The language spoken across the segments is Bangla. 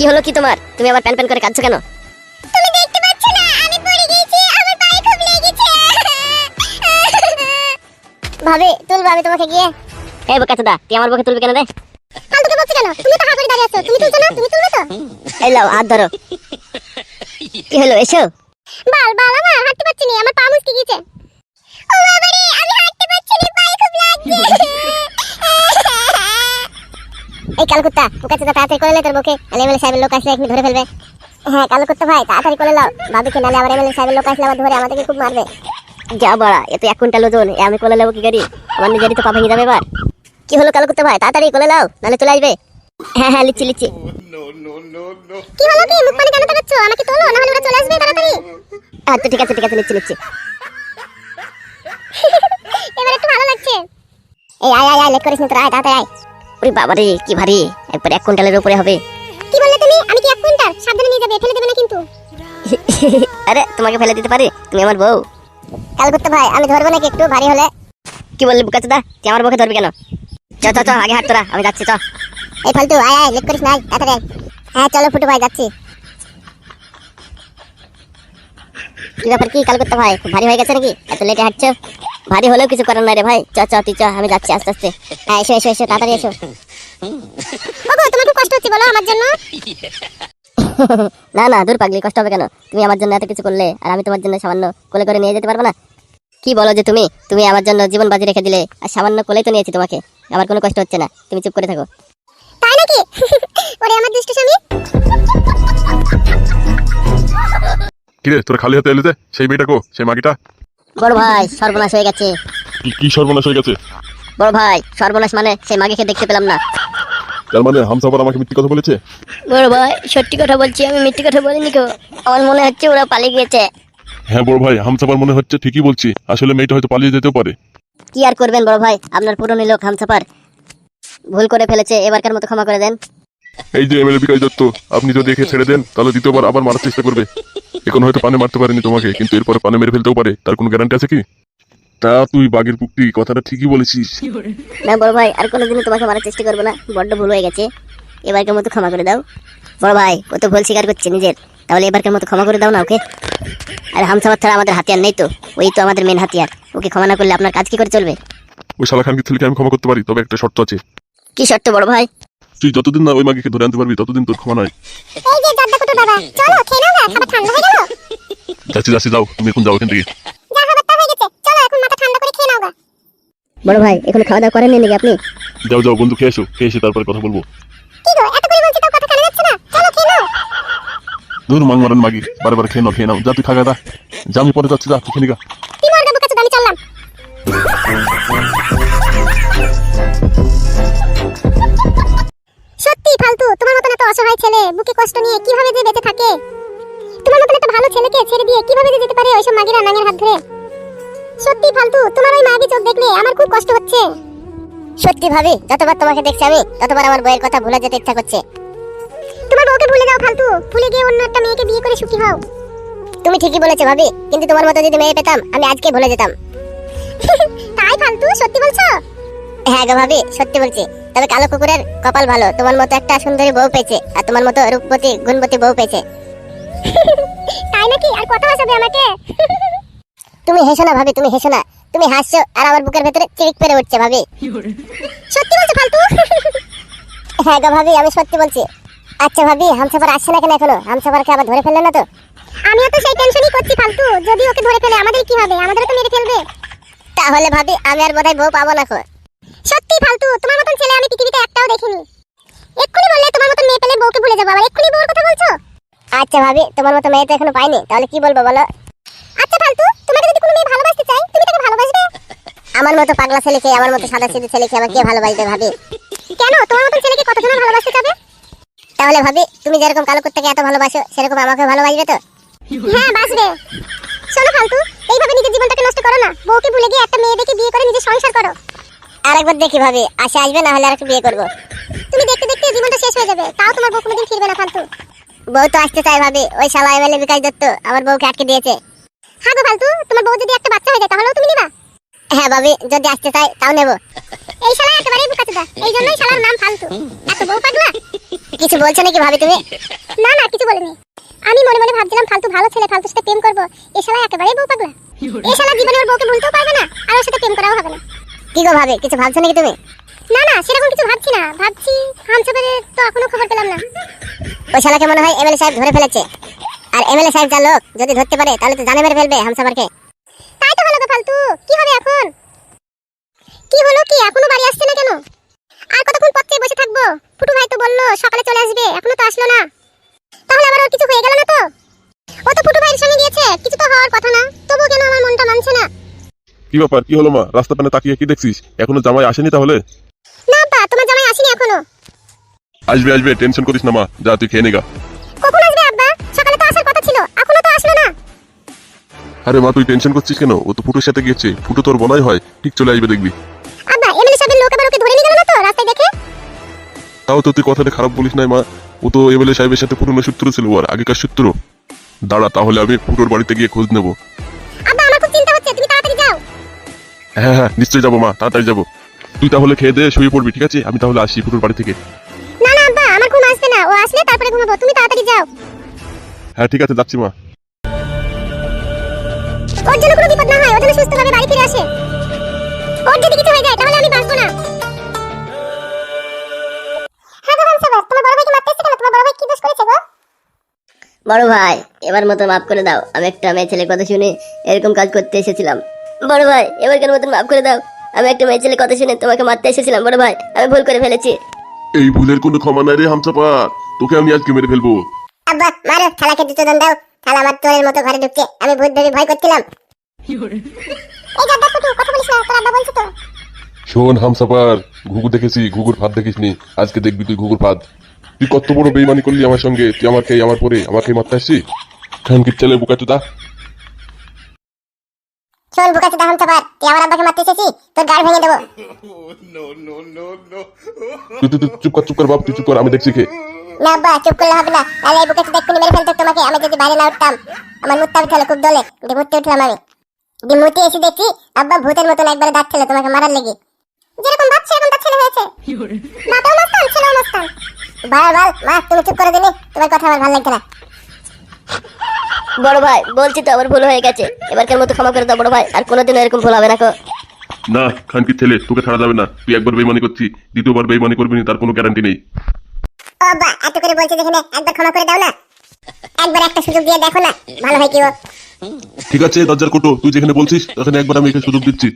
কি হলো কি তোমার? তুমি আবার প্যান প্যান করে কাঁদছো কেন? তুমি দেখতে পাচ্ছ না আমি পড়ে গেছি আমার পায়ে খুব লেগেছে। ভাবে তুলবো আমি তোমাকে গিয়ে। এই বোকাচোদা তুই আমার বুকে তুলবি কেন রে? ফালতুকে বলছো কেন? তুমি তো দাঁড়িয়ে আছো তুমি তুলছো না? তুমি তুলবে তো? এই লাও হাত ধরো। কি হলো এসো? বাল বাল আমার হাঁটতে পারছি না আমার পা মুচকে গেছে। ও বাবা রে আমি হাঁটতে পারছি না পায়ে খুব লাগছে। এই কালকুত্তা বোকাচোদা তাড়াতাড়ি করে লে তোর বুকে নালে এমএলএ সাহেবের লোক আসলে এখনি ধরে ফেলবে। হ্যাঁ কালকুত্তা ভাই, তাড়াতাড়ি করে লাও ভাবিকে নালে আবার এমএলএ সাহেবের লোক আসলে আবার ধরে আমাদেরকে খুব মারবে। যা বড়া, এ তো এক কুইন্টাল ওজন, এ আমি কোলে নেব কি গাড়ি? আমার নিজেরই তো পা ভেঙে যাবে এবার। কি হলো কাল করতে ভাই, তাড়াতাড়ি কোলে নাও নাহলে চলে আসবে। হ্যাঁ হ্যাঁ লিচ্ছি লিচ্ছি। কি হলো কি, মুখ পানি কেন তাকাচ্ছ? আমাকে তোলো, না হলে ওরা চলে আসবে তাড়াতাড়ি। আচ্ছা ঠিক আছে ঠিক আছে, লিচ্ছি লিচ্ছি। এবার একটু ভালো লাগছে। এই, আয় আয় আয়, লেট করিস না তোরা, আয়, তাড়াতাড়ি আয়। ওরে বাবা রে কি ভারী। একবার এক কুইন্টালের উপরে হবে। কি বললে তুমি? আমি কি এক কুইন্টাল? সাবধানে নিয়ে যাবে ফেলে দেবে না কিন্তু। আরে তোমাকে ফেলে দিতে পারি? তুমি আমার বউ। কাল করতে ভাই আমি ধরবো নাকি একটু ভারী হলে? কি বললি বুকাচোদা তুই আমার বুকে ধরবি কেন? চ চ চ আগে হাত তোরা আমি যাচ্ছি চ। এই ফালতু আয় আয় লেট করিস না তাড়াতাড়ি হ্যাঁ চলো ফুটু ভাই যাচ্ছি। কাল করতে ভাই ভারী হয়ে গেছে নাকি? এত লেটে ভারী হলেও কিছু করার রে ভাই। চ চ, তুই চ, আমি যাচ্ছি আস্তে আস্তে। হ্যাঁ এসো এসো এসো, তাড়াতাড়ি এসো। তোমার খুব কষ্ট হচ্ছে বলো আমার জন্য। না না, দূর পাগলি, কষ্ট হবে কেন? তুমি আমার জন্য এত কিছু করলে, আর আমি তোমার জন্য সামান্য কোলে করে নিয়ে যেতে পারব না? কি বলো যে তুমি? তুমি আমার জন্য জীবন বাজি রেখে দিলে, আর সামান্য কোলেই তো নিয়েছি তোমাকে। আমার কোনো কষ্ট হচ্ছে না। তুমি চুপ করে থাকো। তাই নাকি? কিরে তোর খালি হাতে এলে যে? সেই মেয়েটা কো সেই মাগিটা? বড় ভাই সর্বনাশ হয়ে গেছে। কি কি সর্বনাশ হয়ে গেছে? বড় ভাই সর্বনাশ মানে সেই মাগিকে দেখতে পেলাম না। তার মানে হামসাফার আমাকে মিথ্যে কথা বলেছে? বড় ভাই সত্যি কথা বলছি আমি মিথ্যে কথা বলিনি কেউ আমার মনে হচ্ছে ওরা পালিয়ে গিয়েছে হ্যাঁ বড় ভাই হামসাফার মনে হচ্ছে ঠিকই বলছি। আসলে মেয়েটা হয়তো পালিয়ে যেতেও পারে। কি আর করবেন বড় ভাই আপনার পুরনো লোক হামসাপার ভুল করে ফেলেছে এবারকার মতো ক্ষমা করে দেন। এই যে এমএলএ বিকাশ দত্ত আপনি যদি একে ছেড়ে দেন তাহলে দ্বিতীয়বার আবার মারার চেষ্টা করবে। এখন হয়তো পানে মারতে পারেনি তোমাকে কিন্তু এরপরে পানে মেরে ফেলতেও পারে। তার কোনো গ্যারান্টি আছে কি? তা তুই বাগের পুক্তি কথাটা ঠিকই বলেছিস। না বড় ভাই আর কোনোদিনও তোমাকে মারার চেষ্টা করব না। বড্ড ভুল হয়ে গেছে। এবারকার মতো ক্ষমা করে দাও। বড় ভাই ও তো ভুল স্বীকার করছে নিজের। তাহলে এবারকার মতো ক্ষমা করে দাও না ওকে। আর হামসাবার ছাড়া আমাদের হাতিয়ার নেই তো। ওই তো আমাদের মেন হাতিয়ার। ওকে ক্ষমা না করলে আপনার কাজ কি করে চলবে? ওই শালা খানকে ছেলেকে আমি ক্ষমা করতে পারি তবে একটা শর্ত আছে। কি শর্ত বড় ভাই? তুই যতদিন না ওই মাগিকে ধরে আনতে পারবি ততদিন তোর ক্ষমা নাই। এই যে দাদা কুটু দাদা চলো খেয়ে নাও না খাবার ঠান্ডা হয়ে গেল। যাচ্ছি যাচ্ছি যাও তুমি এখন যাও এখান থেকে। যা খাবার তা হয়ে গেছে চলো এখন মাথা ঠান্ডা করে খেয়ে নাও গা। বড় ভাই এখন খাওয়া দাওয়া করেননি নাকি আপনি? যাও যাও বন্ধু খেয়ে এসো খেয়ে এসে তারপরে কথা বলব। কি গো এত করে বলছি তাও কথা কানে যাচ্ছে না? চলো খেয়ে নাও। ধর মাং মারান মাগি বারে বারে খেয়ে নাও খেয়ে নাও। যা তুই খাগা দা যা। আমি পরে যাচ্ছি যা তুই খেয়ে নিগা ভালো ছেলেকে ছেড়ে দিয়ে কীভাবে যেতে পারে ওইসব মাগিরা নাঙের হাত ধরে? সত্যি ফালতু তোমার ওই মাগি চোখ দেখলে আমার খুব কষ্ট হচ্ছে। সত্যি ভাবি যতবার তোমাকে দেখছি আমি ততবার আমার বইয়ের কথা ভুলে যেতে ইচ্ছা করছে। তোমার বউকে ভুলে যাও ফালতু ভুলে গিয়ে অন্য একটা মেয়েকে বিয়ে করে সুখী হও। তুমি ঠিকই বলেছ ভাবি কিন্তু তোমার মতো যদি মেয়ে পেতাম আমি আজকে ভুলে যেতাম। তাই ফালতু সত্যি বলছো? হ্যাঁ গো ভাবি সত্যি বলছি। তবে কালো কুকুরের কপাল ভালো তোমার মতো একটা সুন্দরী বউ পেয়েছে আর তোমার মতো রূপবতী গুণবতী বউ পেয়েছে। তাই নাকি? আর কত হাসাবে আমাকে? তুমি হেসো না ভাবি তুমি হেসো না। তুমি হাসছো আর আমার বুকের ভেতরে চিরিক পেরে উঠছে ভাবি। সত্যি বলছো ফালতু? হ্যাঁ গো ভাবি আমি সত্যি বলছি। আচ্ছা ভাবি হামসাফার আসছে না কেন এখনও? হামসাফারকে আবার ধরে ফেললেন না তো? আমিও তো সেই টেনশনই করছি ফালতু। যদি ওকে ধরে ফেলে আমাদের কি হবে? আমাদেরও তো মেরে ফেলবে। তাহলে ভাবি আমি আর বোধহয় বউ পাবো না খো সত্যি ফালতু তোমার মতন ছেলে আমি পৃথিবীতে একটাও দেখিনি। এক্ষুনি বললে তোমার মতন মেয়ে পেলে বউকে ভুলে যাব আবার এক্ষুনি বউর কথা বলছো আচ্ছা ভাবি, তোমার মতো মেয়ে তো এখনও পাইনি, তাহলে কি বলব বলো? আচ্ছা ফালতু, তোমাকে যদি কোনো মেয়ে ভালোবাসতে চাই তুমি তাকে ভালোবাসবে? আমার মতো পাগলা ছেলেকে আমার মতো সাদা সিধে ছেলেকে আবার কে ভালোবাসবে ভাবি? কেন, তোমার মতন ছেলেকে কতজন ভালোবাসতে যাবে তাহলে ভাবি, তুমি যেরকম কালো কুত্তাকে এত ভালোবাসো, সেরকম আমাকে ভালোবাসবে তো? হ্যাঁ বাসবে শোনো ফালতু, এইভাবে নিজের জীবনটাকে নষ্ট করো না। বউকে ভুলে গিয়ে একটা মেয়ে দেখে বিয়ে করে নিজের সংসার করো। আরেকবার দেখি ভাবি, আসে আসবে না হলে আর একটু বিয়ে করব। তুমি দেখতে দেখতে জীবনটা শেষ হয়ে যাবে, তাও তোমার বউ কোনোদিন ফিরবে না ফালতু। বউ তো আসতে চাই ভাবি। ওই শালা এমএলএ বিকাশ দত্ত আমার বউকে আটকে দিয়েছে। হ্যাঁ গো ফালতু তোমার বউ যদি একটা বাচ্চা হয়ে যায় তাহলেও তুমি নিবা? হ্যাঁ ভাবি যদি আসতে চাই তাও নেব। এই শালা একেবারেই বুকাচোদা এই জন্যই শালার নাম ফালতু। এত বউ পাগলা? কিছু বলছো নাকি ভাবি তুমি? না না কিছু বলিনি। আমি মনে মনে ভাবছিলাম ফালতু ভালো ছেলে ফালতুর সাথে প্রেম করব। এ শালা একেবারেই বউ পাগলা। এ শালা জীবনে ওর বউকে ভুলতেও পারবে না আর ওর সাথে প্রেম করাও হবে না। কি গো ভাবি কিছু ভাবছ নাকি তুমি? না না সেরকম কিছু ভাবছি না। ভাবছি হামসাফারের তো এখনও খবর পেলাম না। ওই শালাকে মনে হয় এমএলএ সাহেব ধরে ফেলেছে। আর এমএলএ সাহেব যা লোক যদি ধরতে পারে তাহলে তো জানে মেরে ফেলবে হামসাবারকে তাই তো হলো গো ফালতু কি হবে এখন? কি হলো কি? এখনও বাড়ি আসছে না কেন? আর কতক্ষণ পথে বসে থাকব? ফুটু ভাই তো বলল সকালে চলে আসবে এখনও তো আসলো না। তাহলে আবার ওর কিছু হয়ে গেল না তো? ও তো ফুটু ভাইয়ের সঙ্গে গিয়েছে কিছু তো হওয়ার কথা না। তবু কেন আমার মনটা মানছে না? কি ব্যাপার? কি হলো মা? রাস্তা পানে তাকিয়ে কি দেখছিস? এখনও জামাই আসেনি তাহলে? না আব্বা তোমার জামাই আসেনি এখনও। আসবে আসবে টেনশন করিস না মা। যা তুই খেয়ে নেগা কখন আসবে আব্বা? সকালে তো আসার কথা ছিল এখনও তো আসলো না। আরে মা তুই টেনশন করছিস কেন? ও তো ফুটোর সাথে গিয়েছে। ফুটো তোর বলাই হয়। ঠিক চলে আসবে দেখবি। আব্বা এমএলএ সাহেবের লোক আবার ওকে ধরে নিয়ে গেল না তো রাস্তায় দেখে? তাও তো তুই কথাটা খারাপ বলিস নাই মা। ও তো এমএলএ সাহেবের সাথে পুরনো সূত্র ছিল ওর আগেকার সূত্র। দাঁড়া তাহলে আমি ফুটোর বাড়িতে গিয়ে খোঁজ নেব। আব্বা আমার খুব চিন্তা হচ্ছে তুমি তাড়াতাড়ি যাও। হ্যাঁ হ্যাঁ নিশ্চয়ই যাব মা তাড়াতাড়ি যাব। তুই তাহলে খেয়ে দিয়ে শুয়ে পড়বি ঠিক আছে? আমি তাহলে আসি ফুটোর বাড়ি থেকে। আসলে তারপরে ঘুমাবো। তুমি তাড়াতাড়ি যাও। হ্যাঁ ঠিক আছে যাচ্ছি মা। ওর জন্য কোনো বিপদ না হয় ও যেন সুস্থভাবে বাড়ি ফিরে আসে। ওর যদি কিছু হয়ে যায় তাহলে আমি বাঁচবো না। হ্যাঁ গো হামসাবার তোমার বড় ভাইকে মারতে এসেছে কেন? তোমার বড় ভাই কি দোষ করেছে গো? বড় ভাই এবার মতো মাফ করে দাও। আমি একটা মেয়ে ছেলে কথা শুনে এরকম কাজ করতে এসেছিলাম। বড় ভাই এবার কেন মতন মাফ করে দাও? আমি একটা মেয়ে ছেলে কথা শুনে তোমাকে মারতে এসেছিলাম বড় ভাই। আমি ভুল করে ফেলেছি। এই ভুলের কোনো ক্ষমা নাই রে হামচাপা। তোকে আমি আজকে মেরে ফেলব। আব্বা মারো থালাকে দুটো দন দাও। থালা আমার তোরের মতো ঘরে ঢুকছে। আমি ভূত ভেবে ভয় করছিলাম। এই জাদা ফুটু কথা বলিস না তোর আব্বা বলছে তো। শোন হামসাপার ঘুঘু দেখেছি ঘুঘুর ফাঁদ দেখিসনি। আজকে দেখবি তুই ঘুঘুর ফাঁদ। তুই কত বড় বেইমানি করলি আমার সঙ্গে। তুই আমার খেয়ে আমার পরে আমাকে মারতে আসছি খানকির ছেলে বুকা চুদা। শোন বুকাচে দাহাম চাপার তুই আমার আব্বাকে মারতে এসেছি তোর গাড় ভেঙে দেবো। তুই তুই তুই চুপ কর চুপ কর বাপ তুই চুপ কর আমি দেখছি খে না আব্বা চুপ করলে হবে না। তাহলে এই দেখুনি মেরে ফেলতো তোমাকে। আমি যদি বাইরে না উঠতাম আমার মুত্তা উঠল খুব দলে। দিয়ে মুত্তে উঠলাম আমি। দিয়ে মুতে এসে দেখছি আব্বা ভূতের মতন একবারে ডাকছিল তোমাকে মারার লেগে। যেরকম সেরকম তার ছেলে হয়েছে। বাবাও মাস্তান ছেলেও মাস্তান। বাল বাল মা তুমি চুপ করে দিলে তোমার কথা আমার ভালো লাগছে না। বড় ভাই বলছি তো আমার ভুল হয়ে গেছে। এবারকার মতো ক্ষমা করে দাও বড় ভাই। আর কোনোদিনও এরকম ভুল হবে না কো। না খানকির ছেলে তোকে ছাড়া যাবে না। তুই একবার বেইমানি করছি দ্বিতীয়বার বেইমানি করবি না তার কোনো গ্যারান্টি নেই। আব্বা এত করে বলছি যেখানে একবার ক্ষমা করে দাও না। একবার একটা সুযোগ দিয়ে দেখো না ভালো হয় কি ও ঠিক আছে দরজার কোটো তুই যেখানে বলছিস একবার আমি একে সুযোগ দিচ্ছি।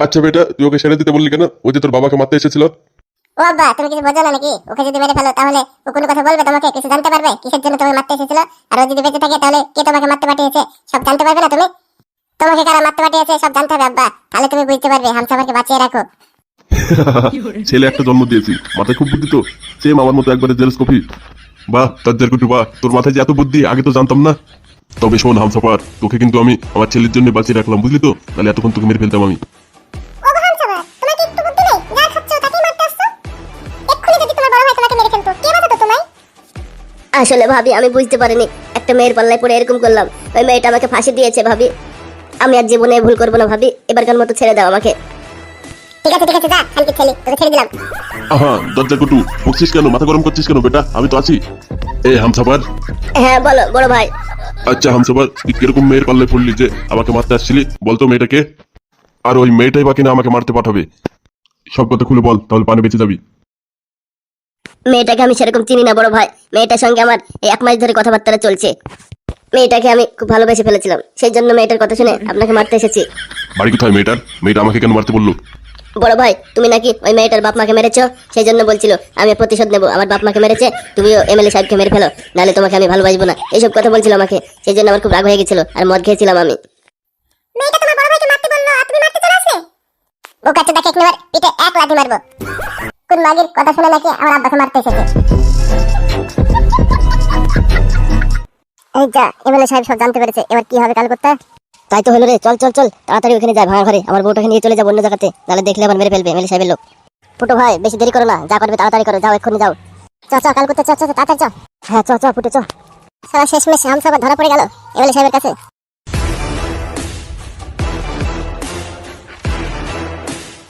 আচ্ছা বেটা তুই ওকে ছেড়ে দিতে বললি কেন? ও যে তোর বাবাকে মারতে এসেছিল। ও আব্বা তুমি কিছু বোঝো না নাকি? ওকে যদি মেরে ফেলো তাহলে ও কোনো কথা বলবে তোমাকে? কিছু জানতে পারবে? কিসের জন্য তুমি মারতে এসেছিল? আর ও যদি বেঁচে থাকে তাহলে কে তোমাকে মারতে পাঠিয়েছে? সব জানতে পারবে না তুমি? তোমাকে কারা মারতে পাঠিয়েছে সব জানতে হবে আব্বা। তাহলে তুমি বুঝতে পারবে বাঁচিয়ে রাখো। ছেলে একটা জন্ম দিয়েছি। মাথায় খুব বুদ্ধি তো? সেম আমার মতো একবারে জেলস কপি বাহ দরজার কুটু বাহ তোর মাথায় যে এত বুদ্ধি আগে তো জানতাম না। তবে শোন হামসাপার তোকে কিন্তু আমি আমার ছেলের জন্য বাঁচিয়ে রাখলাম বুঝলি তো? তাহলে এতক্ষণ তোকে মেরে ফেলতাম আমি। ও গো হামসাফার তোমার কি একটু বুদ্ধি নেই? যা খাচ্ছো তাকেই মারতে আসছো? এক্ষুনি যদি তোমার বড় ভাই তোমাকে মেরে ফেলতো কে বাঁচাতো তোমায়? আসলে ভাবি আমি বুঝতে পারিনি। একটা মেয়ের পাল্লায় পড়ে এরকম করলাম। ওই মেয়েটা আমাকে ফাঁসি দিয়েছে ভাবি। আমি আর জীবনে ভুল করব না ভাবি। এবারকার মতো ছেড়ে দাও আমাকে। যা ছেলে তোকে ছেড়ে দিলাম। আহা দরজার কুটু বকছিস কেন? মাথা গরম করছিস কেন বেটা? আমি তো আছি। এ হ্যাঁ বলো বড় ভাই। আচ্ছা তুই কীরকম মেয়ের পাল্লায় পড়লি যে আমাকে মারতে আসছিলি? বলতো মেয়েটাকে। আর ওই মেয়েটাই বা কিনা আমাকে মারতে পাঠাবে। সব কথা খুলে বল তাহলে পানি বেঁচে যাবি। মেয়েটাকে আমি সেরকম চিনি না বড় ভাই। মেয়েটার সঙ্গে আমার এই এক মাস ধরে কথাবার্তা চলছে। মেয়েটাকে আমি খুব ভালোবেসে ফেলেছিলাম। সেই জন্য মেয়েটার কথা শুনে আপনাকে মারতে এসেছি। বাড়ি কোথায় মেয়েটার? মেয়েটা আমাকে কেন মারতে বলল? বড় ভাই, তুমি নাকি ওই মেয়েটার বাপ মাকে মেরেছো? সেই জন্য বলছিল, আমি প্রতিশোধ নেব, আমার বাপ মাকে মেরেছে, তুমিও এমএলএ সাহেবকে মেরে ফেলো, নাহলে তোমাকে আমি ভালোবাসবো না। এইসব কথা বলছিল আমাকে, সেই জন্য আমার খুব রাগ হয়ে গেছিল, আর মদ খেয়েছিলাম আমি। এই যা এমএলএ সাহেব সব জানতে পেরেছে, এবার কি হবে কাল করতে তাই তো হলো রে চল চল চল তাড়াতাড়ি ওখানে যাই ভাঙা ঘরে আমার বউটাকে নিয়ে চলে যাব অন্য জায়গাতে তাহলে দেখলে আবার মেরে ফেলবে মেলে সাহেবের লোক। ফুটো ভাই বেশি দেরি করো না যা করবে তাড়াতাড়ি করো যাও এক্ষুনি যাও। চ চ কাল করতে চ চ তাড়াতাড়ি চ। হ্যাঁ চ চ ফুটো চ। সারা শেষমেশ হামসাবার ধরা পড়ে গেল এমএলএ সাহেবের কাছে।